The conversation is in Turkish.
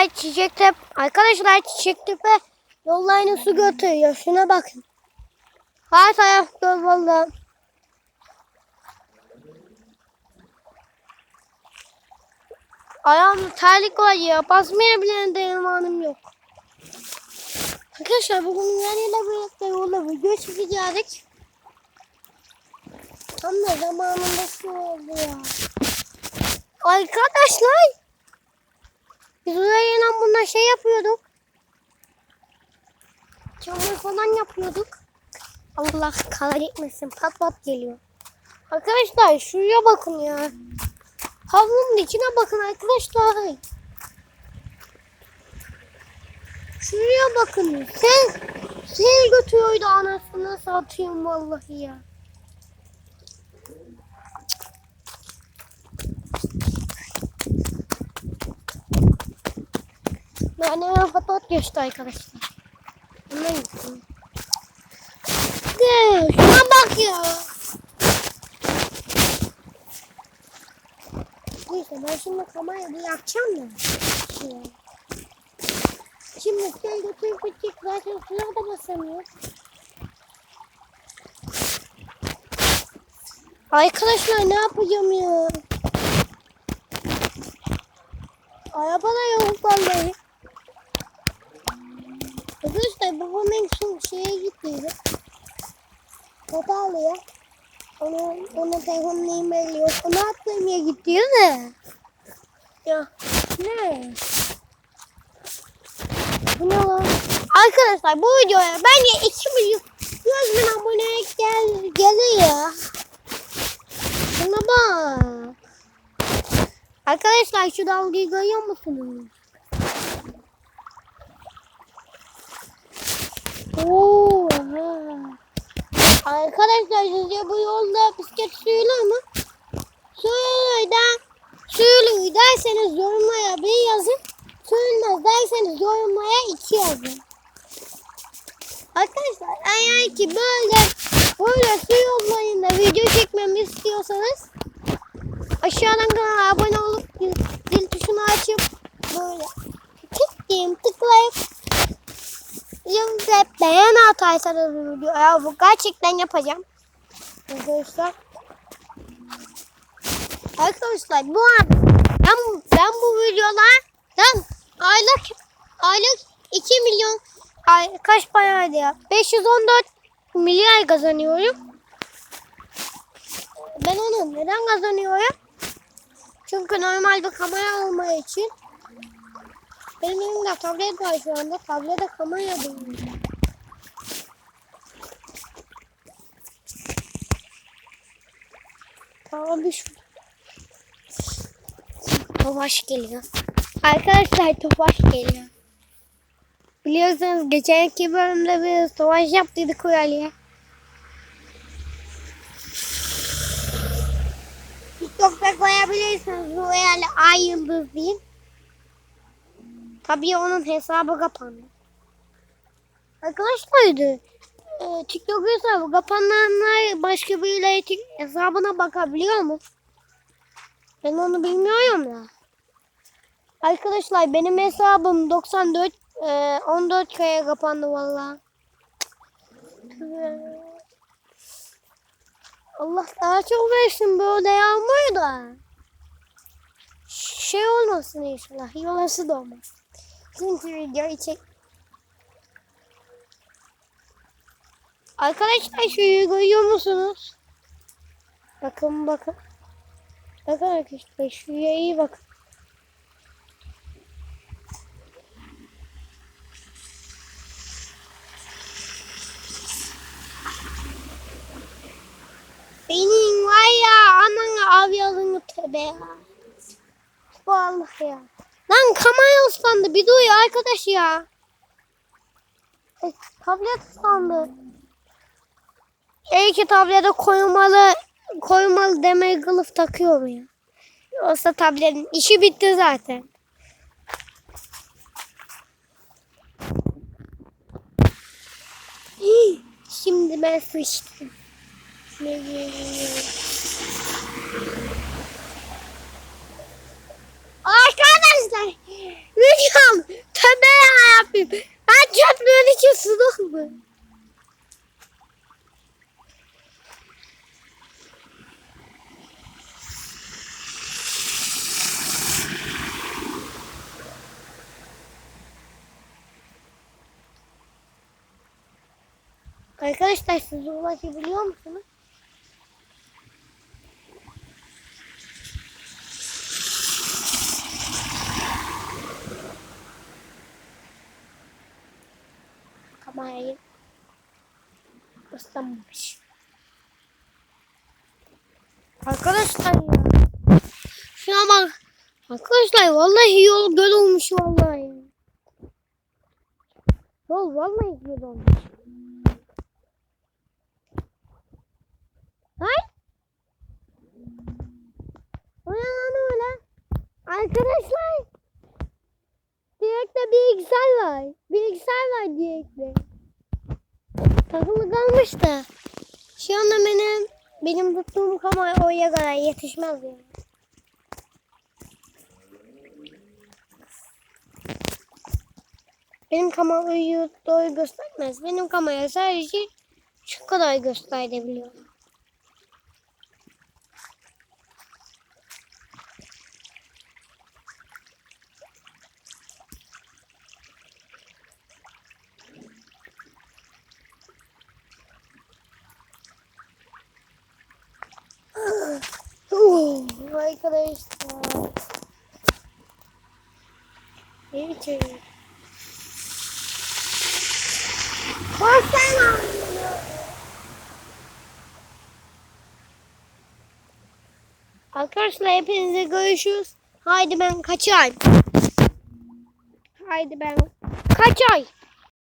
Arkadaşlar çiçek tep arkadaşlar çiçek tepe yollarını su götürüyor. Şuna bakın. Her taraf göl valla. Ayağımda terlik var ya. Basmaya bile dayanmanım yok. Arkadaşlar bugün yarıyla birlikte yola video çekeceğiz. Tam da zamanında su oldu ya. Arkadaşlar. Biz oraya bundan şey yapıyorduk. Çamur falan yapıyorduk. Allah kahretmesin pat pat geliyor. Arkadaşlar şuraya bakın ya. Havlunun içine bakın arkadaşlar. Şuraya bakın. Sen sel götürüyordu anasını satayım vallahi ya. Yani hemen patat geçti arkadaşlar. Bundan gitsin. De, şuna bak ya. Neyse ben şimdi kamerayı bir yakacağım da. Şöyle. Şimdi sen küçük zaten suya da basamıyor. Arkadaşlar ne yapacağım ya? Araba da yok vallahi. Arkadaşlar babam en son şeye gittiydi. Totalya. Onu, onu telefonla e-mail yok. Onu atlamaya gitti de. Ya ne? Bu ne lan? Arkadaşlar bu videoya bence 2 milyon 100 bin abone gel, gelir ya. Şuna bak. Arkadaşlar şu dalgayı görüyor musunuz? Oha. Arkadaşlar sizce bu yolda bisiklet suyulu mu? Suyulu da suyulu derseniz yorumlara bir yazın. Suyulmaz derseniz yorumlara iki yazın. Arkadaşlar eğer ki böyle böyle su yollarında video çekmemi istiyorsanız aşağıdan kanala abone olup zil, tuşunu açıp böyle tıklayayım tıklayıp Şimdi beğen atarsanız bu videoya bu gerçekten yapacağım. Arkadaşlar. Arkadaşlar bu an ben, ben bu videolardan aylık aylık 2 milyon ay, kaç paraydı ya? 514 milyar kazanıyorum. Ben onu neden kazanıyorum? Çünkü normalde kamera almaya için benim elimde tablet var şu anda. Tablete kamera dönüyor. Tamam şu. Tofaş geliyor. Arkadaşlar Tofaş geliyor. Biliyorsunuz geçenki bölümde bir Tofaş yaptıydık Kurali'ye. TikTok'ta koyabilirsiniz yani ay yıldız değil. Tabii onun hesabı kapandı. Arkadaşlar e, TikTok hesabı kapananlar başka tik- hesabına bakabiliyor mu? Ben onu bilmiyorum ya. Arkadaşlar benim hesabım 94 e, 14 kaya kapandı valla. Allah daha çok versin böyle yağmur da. Şey olmasın inşallah. Yolası da olmaz. Çünkü videoyu çek. Arkadaşlar şurayı görüyor musunuz? Bakın bakın. Bakın arkadaşlar şuraya iyi bakın. Benim var ya ananı av yazını tövbe ya. Vallahi ya. Lan kamera ıslandı. Bir dur ya arkadaş ya. E, tablet ıslandı. İyi ki tablete koymalı koymalı demeye kılıf takıyorum ya. Yoksa tabletin işi bitti zaten. Şimdi ben sıçtım. Ne geliyor? Arkadaşlar Videom. Tövbe yarabbim. Ben çöplüğün için su doldu. Arkadaşlar siz ulaşabiliyor musunuz? Kamerayı ıslanmamış. Arkadaşlar ya. Şuna bak. Arkadaşlar vallahi yol göl olmuş vallahi. Yol vallahi göl olmuş. Hay? O ne lan öyle? Arkadaşlar. Direkte bilgisayar var. Bilgisayar var direkte. Takımı kalmış da. Şu anda benim benim tuttuğum kamera oraya kadar yetişmez yani. Benim kamerayı doğru göstermez. Benim kamera sadece şu kadar gösterebiliyor. Arkadaşlar. Ne biçim? Baksana. Arkadaşlar hepinize görüşürüz. Haydi ben kaçayım. Haydi ben kaçayım.